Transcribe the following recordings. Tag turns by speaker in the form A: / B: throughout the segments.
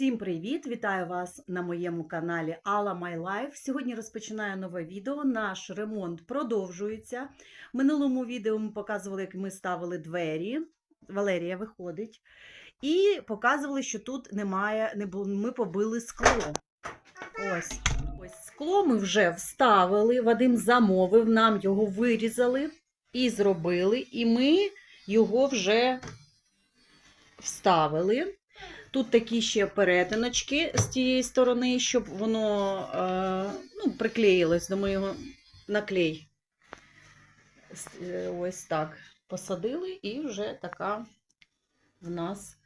A: Всім привіт! Вітаю вас на моєму каналі Alla My Life. Сьогодні розпочинаю нове відео. Наш ремонт продовжується. В минулому відео ми показували, як ми ставили двері. Валерія виходить. І показували, що тут немає, не було, ми побили скло. Ось. Ось скло ми вже вставили. Вадим замовив, нам його вирізали і зробили. І ми його вже вставили. Тут такі ще перетиночки з тієї сторони, щоб воно е, ну, приклеїлось до моєго наклей. Е, Ось так. Посадили, і вже така в нас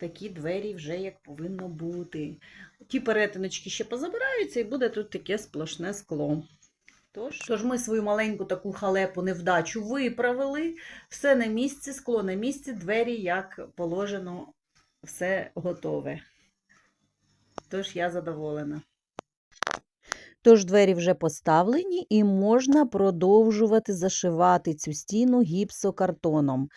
A: такі двері вже як повинно бути. Ті перетиночки ще позабираються, і буде тут таке сплошне скло. Тож, Тож ми свою маленьку таку халепу невдачу виправили. Все на місці, скло на місці, двері, як положено, все готове. Тож я задоволена. Тож двері вже поставлені і можна продовжувати зашивати цю стіну гіпсокартоном.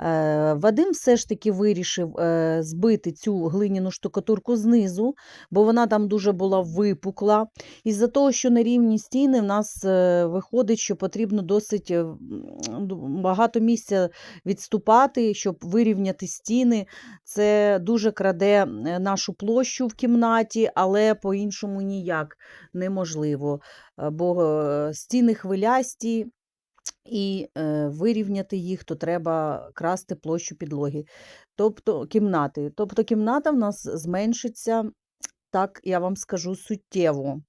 A: Е, Вадим все ж таки вирішив е, збити цю глиняну штукатурку знизу, бо вона там дуже була випукла. Із-за того, що на рівні стіни в нас е, виходить, що потрібно досить багато місця відступати, щоб вирівняти стіни. Це дуже краде нашу площу в кімнаті, але по-іншому ніяк неможливо. Бо стіни хвилясті, і е, вирівняти їх, то треба красти площу підлоги. Тобто кімнати. Тобто кімната в нас зменшиться, так я вам скажу, суттєво.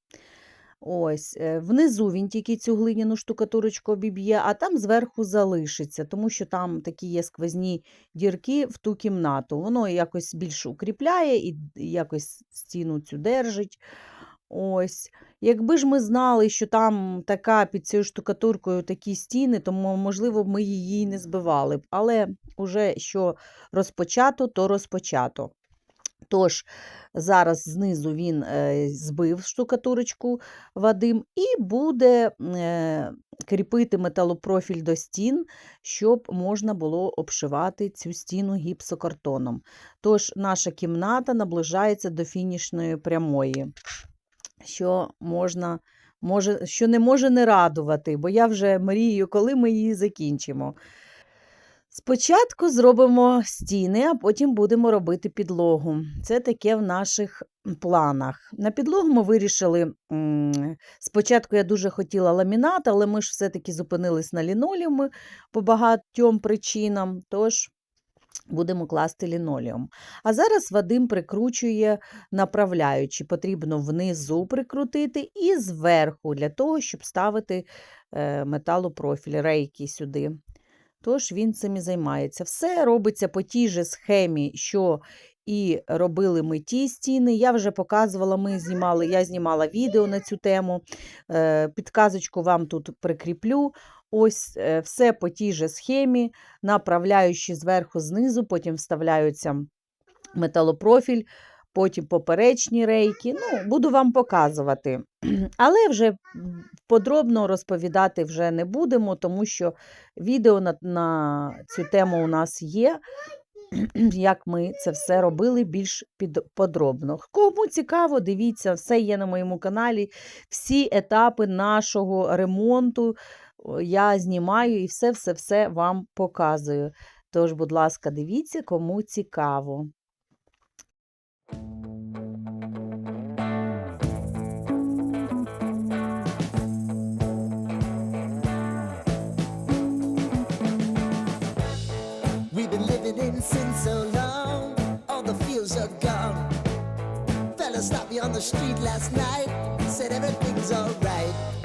A: Ось, е, внизу він тільки цю глиняну штукатурочку обіб'є, а там зверху залишиться, тому що там такі є сквозні дірки в ту кімнату. Воно якось більш укріпляє і якось стіну цю держить. Ось. Якби ж ми знали, що там така під цією штукатуркою такі стіни, то, можливо, ми її не збивали б. Але уже що розпочато, то розпочато. Тож, зараз знизу він е, збив штукатурочку Вадим і буде е, кріпити металопрофіль до стін, щоб можна було обшивати цю стіну гіпсокартоном. Тож, наша кімната наближається до фінішної прямої що можна, може, що не може не радувати, бо я вже мрію, коли ми її закінчимо. Спочатку зробимо стіни, а потім будемо робити підлогу. Це таке в наших планах. На підлогу ми вирішили. Спочатку я дуже хотіла ламінат, але ми ж все-таки зупинились на лінолеумі по багатьом причинам. Тож будемо класти лінолеум. А зараз Вадим прикручує направляючи. Потрібно внизу прикрутити і зверху для того, щоб ставити е, металопрофіль, рейки сюди. Тож він цим і займається. Все робиться по тій же схемі, що і робили ми ті стіни. Я вже показувала, ми знімали, я знімала відео на цю тему. Е, Підказочку вам тут прикріплю. Ось е, все по тій же схемі, направляючи зверху знизу, потім вставляються металопрофіль, потім поперечні рейки. Ну, буду вам показувати. Але вже подробно розповідати вже не будемо, тому що відео на, на цю тему у нас є. Як ми це все робили більш під, подробно. Кому цікаво, дивіться, все є на моєму каналі. Всі етапи нашого ремонту я знімаю і все-все-все вам показую. Тож, будь ласка, дивіться, кому цікаво.
B: Fella stopped me on the street last night, said everything's alright.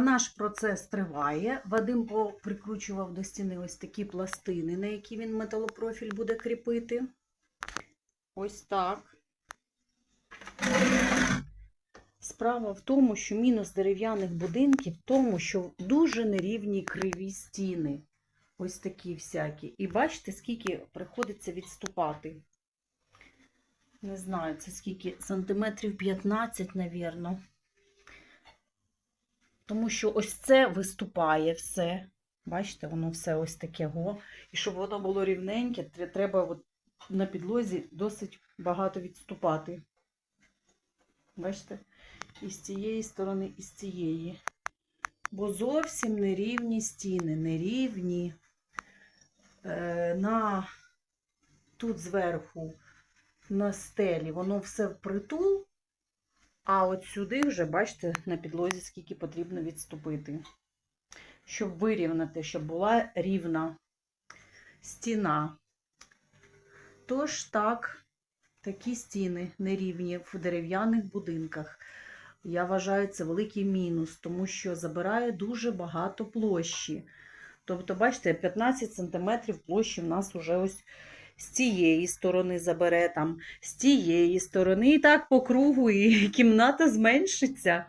A: А наш процес триває. Вадим прикручував до стіни ось такі пластини, на які він металопрофіль буде кріпити. Ось так. Справа в тому, що мінус дерев'яних будинків в тому, що дуже нерівні криві стіни. Ось такі всякі. І бачите, скільки приходиться відступати. Не знаю, це скільки сантиметрів 15, навірно. Тому що ось це виступає все. Бачите, воно все ось таке го. І щоб воно було рівненьке, треба от на підлозі досить багато відступати. Бачите? І з цієї сторони, і з цієї. Бо зовсім нерівні стіни, нерівні. Е, на тут зверху на стелі воно все впритул, а от сюди вже, бачите, на підлозі скільки потрібно відступити, щоб вирівняти, щоб була рівна стіна. Тож так, такі стіни нерівні в дерев'яних будинках. Я вважаю, це великий мінус, тому що забирає дуже багато площі. Тобто, бачите, 15 см площі в нас уже ось з цієї сторони забере, там, з тієї сторони, і так по кругу, і кімната зменшиться.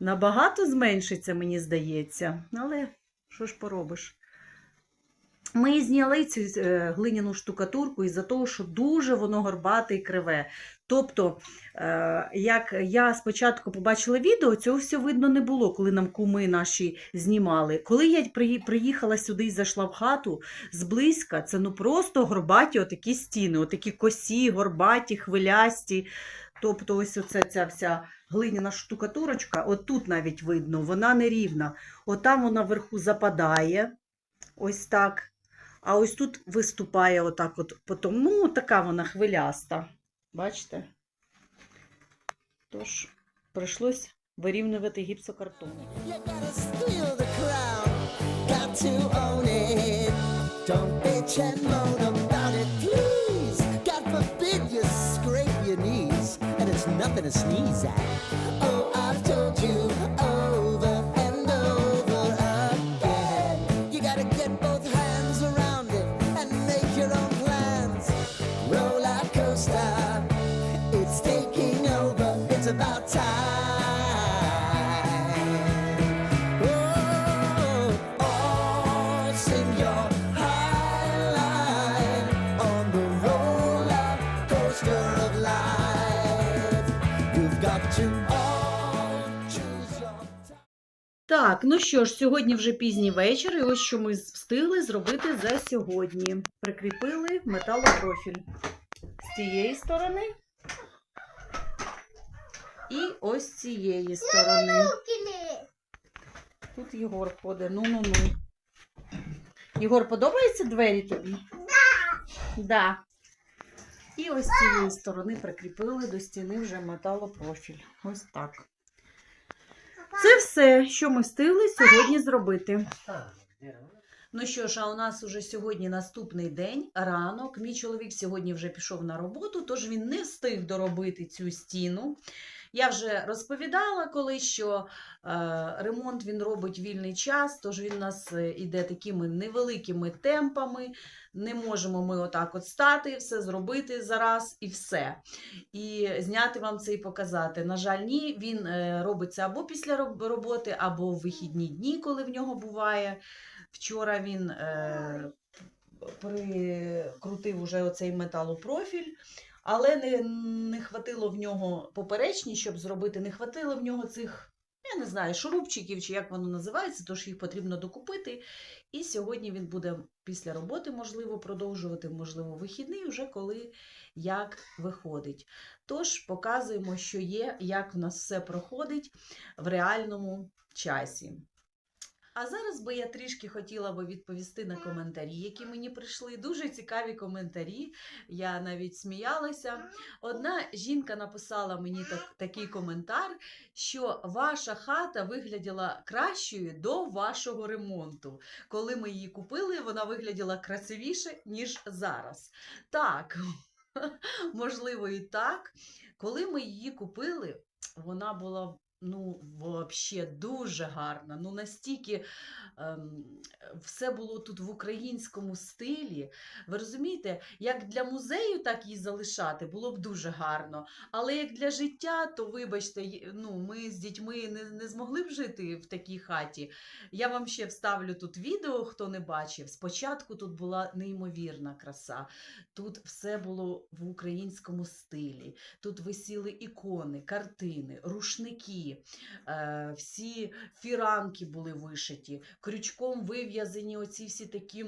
A: Набагато зменшиться, мені здається. Але що ж поробиш? Ми зняли цю е, глиняну штукатурку із-за того, що дуже воно горбате і криве. Тобто, е, як я спочатку побачила відео, цього все видно не було, коли нам куми наші знімали. Коли я приїхала сюди і зайшла в хату зблизька, це ну просто горбаті отакі стіни, отакі косі, горбаті, хвилясті. Тобто, ось оце ця вся глиняна штукатурочка, от тут навіть видно, вона нерівна. Отам вона вверху западає, ось так. А ось тут виступає отак от потом. Ну, така вона хвиляста. Бачите? Тож, прийшлось вирівнювати
B: гіпсокартон. Nothing to sneeze the about time. Oh, oh, sing your on the roller coaster of life. You've got to.
A: Так, ну що ж, сьогодні вже пізній вечір, і ось що ми встигли зробити за сьогодні. Прикріпили металопрофіль з цієї сторони і ось цієї сторони. Тут Єгор ходить. Ну-ну-ну. Єгор, подобаються двері тобі? Да. Да. І ось з цієї сторони прикріпили до стіни вже металопрофіль. Ось так. Це все, що ми встигли сьогодні зробити. Ну що ж, а у нас уже сьогодні наступний день, ранок. Мій чоловік сьогодні вже пішов на роботу, тож він не встиг доробити цю стіну. Я вже розповідала колись, що е, ремонт він робить вільний час, тож він у нас е, іде такими невеликими темпами. Не можемо ми отак от стати, все зробити зараз і все. І зняти вам це і показати. На жаль, ні, він е, робиться або після роботи, або в вихідні дні, коли в нього буває. Вчора він е, прикрутив уже оцей металопрофіль. Але не, не хватило в нього поперечні, щоб зробити, не хватило в нього цих, я не знаю, шурупчиків чи як воно називається, тож їх потрібно докупити. І сьогодні він буде після роботи, можливо, продовжувати, можливо, вихідний, вже коли як виходить. Тож показуємо, що є, як в нас все проходить в реальному часі. А зараз би я трішки хотіла би відповісти на коментарі, які мені прийшли. Дуже цікаві коментарі. Я навіть сміялася. Одна жінка написала мені так, такий коментар, що ваша хата вигляділа кращою до вашого ремонту. Коли ми її купили, вона вигляділа красивіше, ніж зараз. Так, можливо, і так. Коли ми її купили, вона була. Ну, взагалі дуже гарна. Ну, настільки ем, все було тут в українському стилі. Ви розумієте, як для музею так її залишати було б дуже гарно. Але як для життя, то вибачте, ну, ми з дітьми не, не змогли б жити в такій хаті. Я вам ще вставлю тут відео, хто не бачив. Спочатку тут була неймовірна краса. Тут все було в українському стилі. Тут висіли ікони, картини, рушники, е, всі фіранки були вишиті, крючком вив'язані оці всі такі.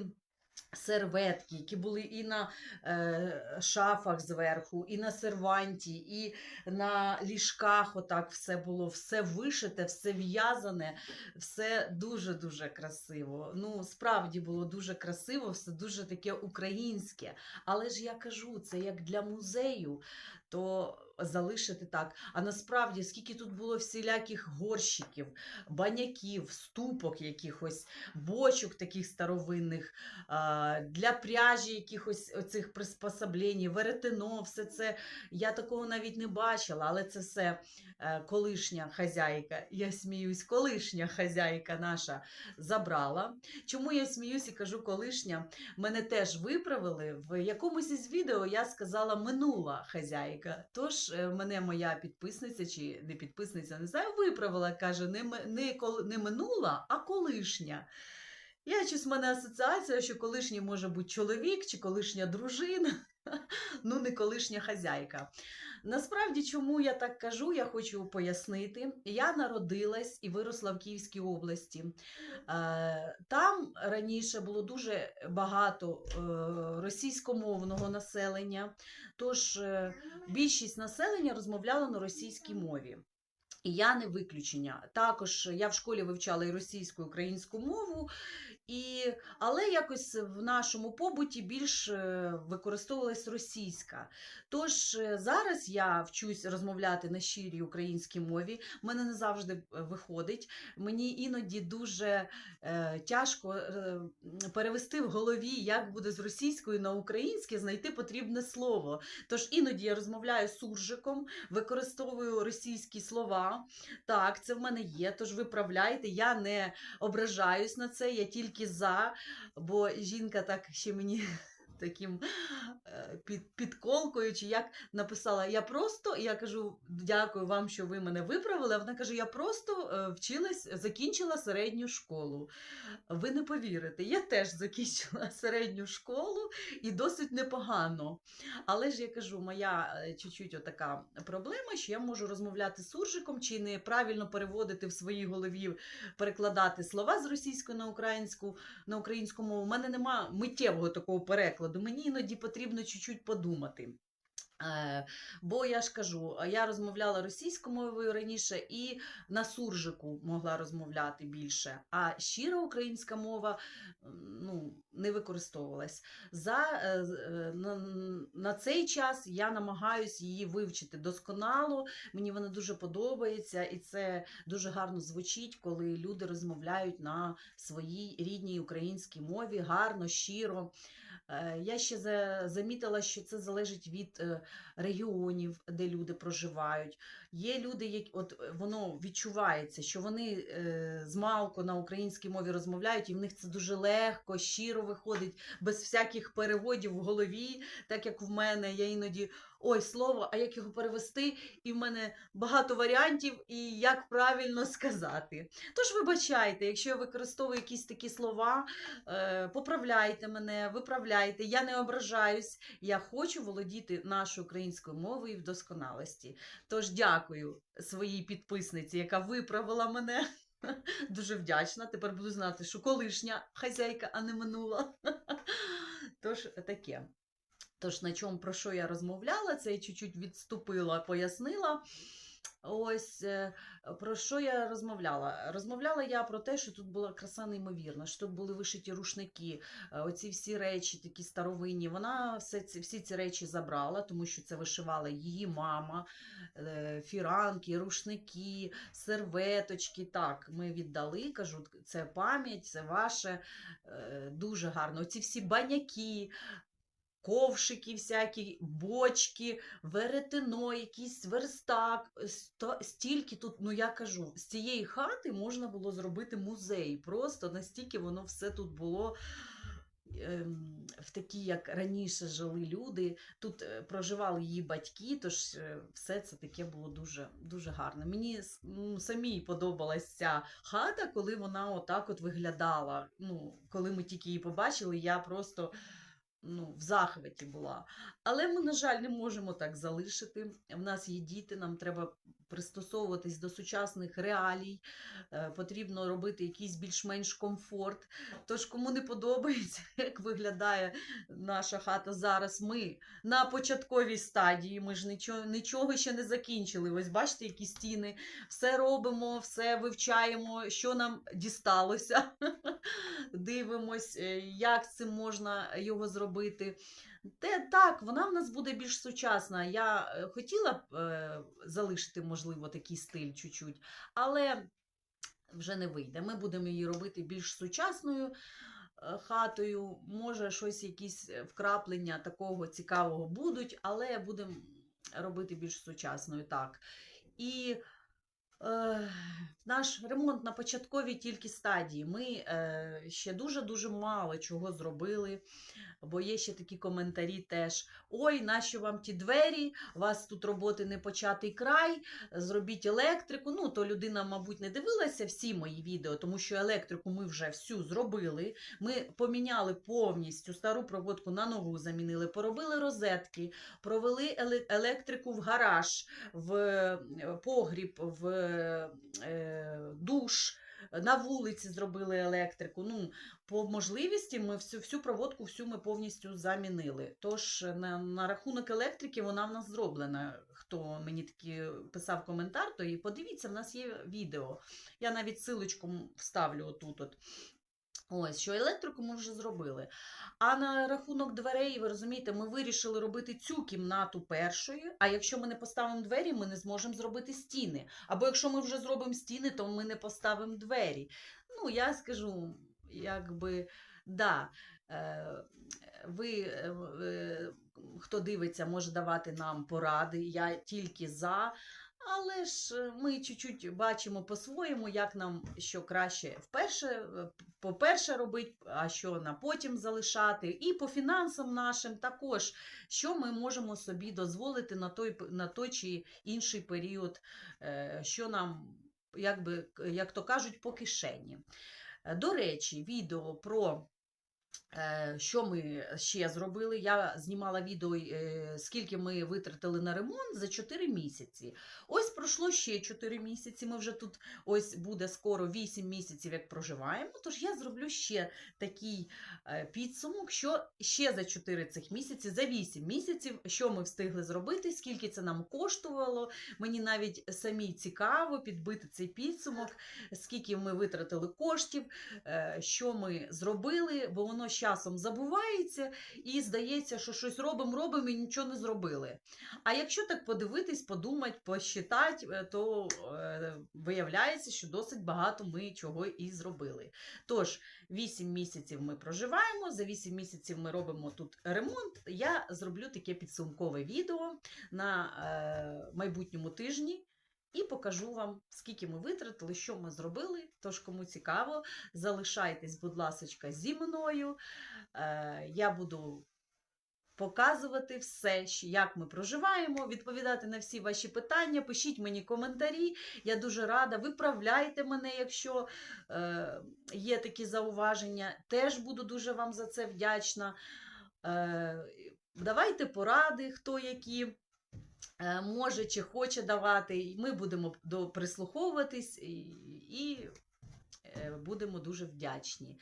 A: Серветки, які були і на е, шафах зверху, і на серванті, і на ліжках. Отак все було, все вишите, все в'язане, все дуже-дуже красиво. Ну, справді було дуже красиво, все дуже таке українське. Але ж я кажу, це як для музею, то залишити так. А насправді, скільки тут було всіляких горщиків, баняків, ступок якихось, бочок таких старовинних, для пряжі якихось оцих приспособлень, веретено, все це. Я такого навіть не бачила, але це все е, колишня хазяйка. Я сміюсь, колишня хазяйка наша забрала. Чому я сміюсь і кажу колишня? Мене теж виправили. В якомусь із відео я сказала минула хазяйка. Тож е, мене моя підписниця чи не підписниця, не знаю, виправила, каже, не, не, не минула, а колишня. Я щось в мене асоціація, що колишній може бути чоловік чи колишня дружина, ну не колишня хазяйка. Насправді, чому я так кажу, я хочу пояснити. Я народилась і виросла в Київській області. Е, Там раніше було дуже багато е, російськомовного населення, тож е, більшість населення розмовляла на російській мові. І я не виключення. Також я в школі вивчала і російську, і українську мову, і... але якось в нашому побуті більш е, використовувалась російська. Тож е, зараз я вчусь розмовляти на щирій українській мові. В мене не завжди е, виходить. Мені іноді дуже е, тяжко е, перевести в голові, як буде з російської на українське знайти потрібне слово. Тож іноді я розмовляю суржиком, використовую російські слова. Так, це в мене є, тож виправляйте. Я не ображаюсь на це, я тільки за, бо жінка так ще мені. Таким е, під, підколкою, чи як написала, я просто, я кажу, дякую вам, що ви мене виправили. Вона каже: я просто е, вчилась, закінчила середню школу. Ви не повірите, я теж закінчила середню школу і досить непогано. Але ж я кажу, моя е, чуть-чуть отака проблема, що я можу розмовляти з суржиком чи неправильно переводити в своїй голові, перекладати слова з російської на українську на українську мову. У мене нема миттєвого такого перекладу. Мені іноді потрібно чуть-чуть подумати. Е, Бо я ж кажу, я розмовляла російською мовою раніше і на суржику могла розмовляти більше, а щира українська мова ну, не використовувалась. За, е, е, на, на цей час я намагаюся її вивчити досконало. Мені вона дуже подобається, і це дуже гарно звучить, коли люди розмовляють на своїй рідній українській мові, гарно, щиро. Я ще замітила, що це залежить від регіонів, де люди проживають. Є люди, які от е, воно відчувається, що вони е, з малку на українській мові розмовляють, і в них це дуже легко, щиро виходить, без всяких переводів в голові, так як в мене. Я іноді ой, слово, а як його перевести? І в мене багато варіантів, і як правильно сказати. Тож вибачайте, якщо я використовую якісь такі слова, е, поправляйте мене, виправляйте. Я не ображаюсь. Я хочу володіти нашою українською мовою в досконалості. Тож дякую своїй підписниці, яка виправила мене. Дуже вдячна. Тепер буду знати, що колишня хазяйка, а не минула. Тож таке. Тож, на чому про що я розмовляла, це я чуть-чуть відступила, пояснила. Ось е, про що я розмовляла? Розмовляла я про те, що тут була краса неймовірна, що тут були вишиті рушники, е, оці всі речі, такі старовинні. Вона все ці, всі ці речі забрала, тому що це вишивала її мама, е, фіранки, рушники, серветочки. Так, ми віддали, кажу, це пам'ять, це ваше дуже гарно. Оці всі баняки. Ковшики всякі, бочки, веретено, якийсь верстак. Стільки тут, ну я кажу, з цієї хати можна було зробити музей. Просто настільки воно все тут було ем, в такі, як раніше жили люди. Тут е, проживали її батьки, тож е, все це таке було дуже, дуже гарно. Мені ну, самій подобалась ця хата, коли вона отак от виглядала. Ну, коли ми тільки її побачили, я просто ну, в захваті була. Але ми, на жаль, не можемо так залишити. В нас є діти, нам треба пристосовуватись до сучасних реалій, е, потрібно робити якийсь більш-менш комфорт. Тож, кому не подобається, як виглядає наша хата зараз, ми на початковій стадії, ми ж нічого, нічого ще не закінчили. Ось бачите, які стіни, все робимо, все вивчаємо, що нам дісталося. Дивимось, е, як цим можна його зробити. Те, так, вона в нас буде більш сучасна. Я е, хотіла б е, залишити, можливо, такий стиль чуть-чуть, але вже не вийде. Ми будемо її робити більш сучасною е, хатою. Може, щось, якісь е, вкраплення такого цікавого будуть, але будемо робити більш сучасною. так. І наш ремонт на початковій тільки стадії. Ми е, ще дуже-дуже мало чого зробили, бо є ще такі коментарі теж: ой, нащо вам ті двері, вас тут роботи не початий край, зробіть електрику. Ну, то людина, мабуть, не дивилася всі мої відео, тому що електрику ми вже всю зробили. Ми поміняли повністю стару проводку на нову замінили, поробили розетки, провели електрику в гараж, в е, погріб, в душ. На вулиці зробили електрику. Ну, по можливості ми всю, всю проводку всю ми повністю замінили. Тож на, на рахунок електрики вона в нас зроблена. Хто мені таки писав коментар, то і подивіться, в нас є відео. Я навіть силочку вставлю отут. От. Ось, що електрику ми вже зробили. А на рахунок дверей, ви розумієте, ми вирішили робити цю кімнату першою, а якщо ми не поставимо двері, ми не зможемо зробити стіни. Або якщо ми вже зробимо стіни, то ми не поставимо двері. Ну, я скажу, якби, да, е, ви, е, е, хто дивиться, може давати нам поради, я тільки за. Але ж е, ми чуть-чуть бачимо по-своєму, як нам що краще вперше, е, по-перше робити, а що на потім залишати. І по фінансам нашим також, що ми можемо собі дозволити на той, на той чи інший період, е, що нам, як, би, як то кажуть, по кишені. До речі, відео про. Е, Що ми ще зробили? Я знімала відео, е, скільки ми витратили на ремонт за 4 місяці. Ось пройшло ще 4 місяці. Ми вже тут ось буде скоро 8 місяців, як проживаємо. Тож я зроблю ще такий е, підсумок, що ще за 4 цих місяці, за 8 місяців, що ми встигли зробити, скільки це нам коштувало. Мені навіть самій цікаво підбити цей підсумок, скільки ми витратили коштів, що ми зробили, бо воно воно з часом забувається і здається, що щось робимо, робимо і нічого не зробили. А якщо так подивитись, подумати, посчитати, е, то е, виявляється, що досить багато ми чого і зробили. Тож, 8 місяців ми проживаємо, за 8 місяців ми робимо тут ремонт. Я зроблю таке підсумкове відео на е, майбутньому тижні. І покажу вам, скільки ми витратили, що ми зробили. Тож, кому цікаво, залишайтесь, будь ласка, зі мною. Е, я буду показувати все, як ми проживаємо, відповідати на всі ваші питання. Пишіть мені коментарі. Я дуже рада. Виправляйте мене, якщо е, є такі зауваження. Теж буду дуже вам за це вдячна. Е, давайте поради, хто які. Е, Може чи хоче давати, і ми будемо прислуховуватись і, будемо дуже вдячні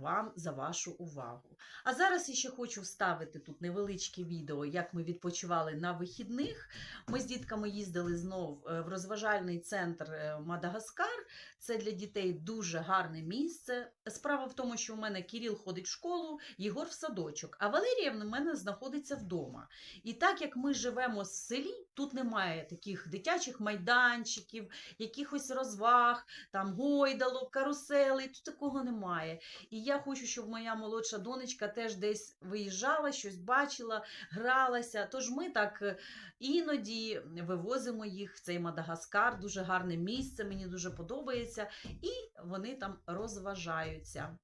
A: вам за вашу увагу. А зараз я ще хочу вставити тут невеличке відео, як ми відпочивали на вихідних. Ми з дітками їздили знов е, в розважальний центр е, Мадагаскар. Це для дітей дуже гарне місце. Справа в тому, що у мене Кіріл ходить в школу, Єгор в садочок, а Валерія в мене знаходиться вдома. І так як ми живемо в селі, тут немає таких дитячих майданчиків, якихось розваг, там гойдалок, карусели, тут такого немає. І я хочу, щоб моя молодша донечка теж десь виїжджала, щось бачила, гралася. Тож ми так е, іноді вивозимо їх в цей Мадагаскар, дуже гарне місце, мені дуже подобається, і вони там розважаються.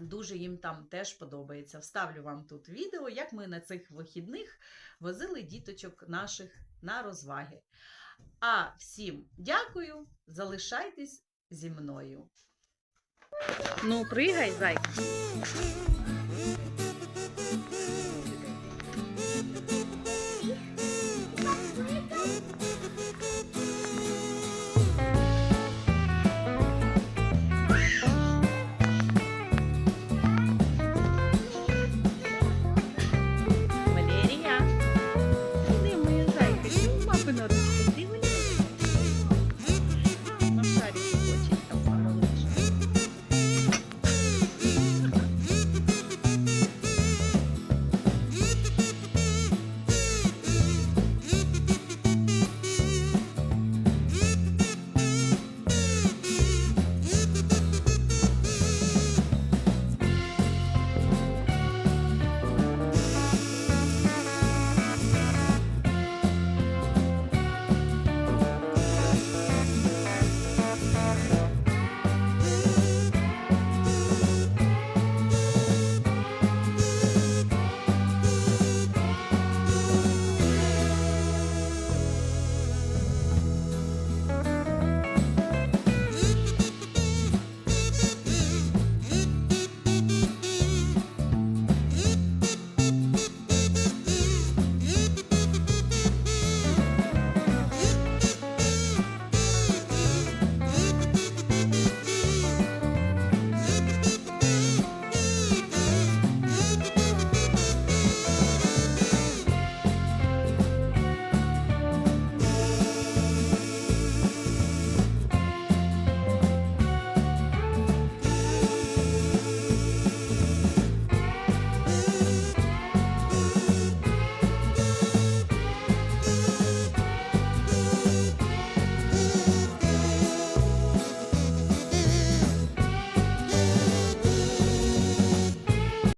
A: Дуже їм там теж подобається. Вставлю вам тут відео, як ми на цих вихідних возили діточок наших на розваги. А всім дякую, залишайтесь зі мною. Ну, пригай, зайка.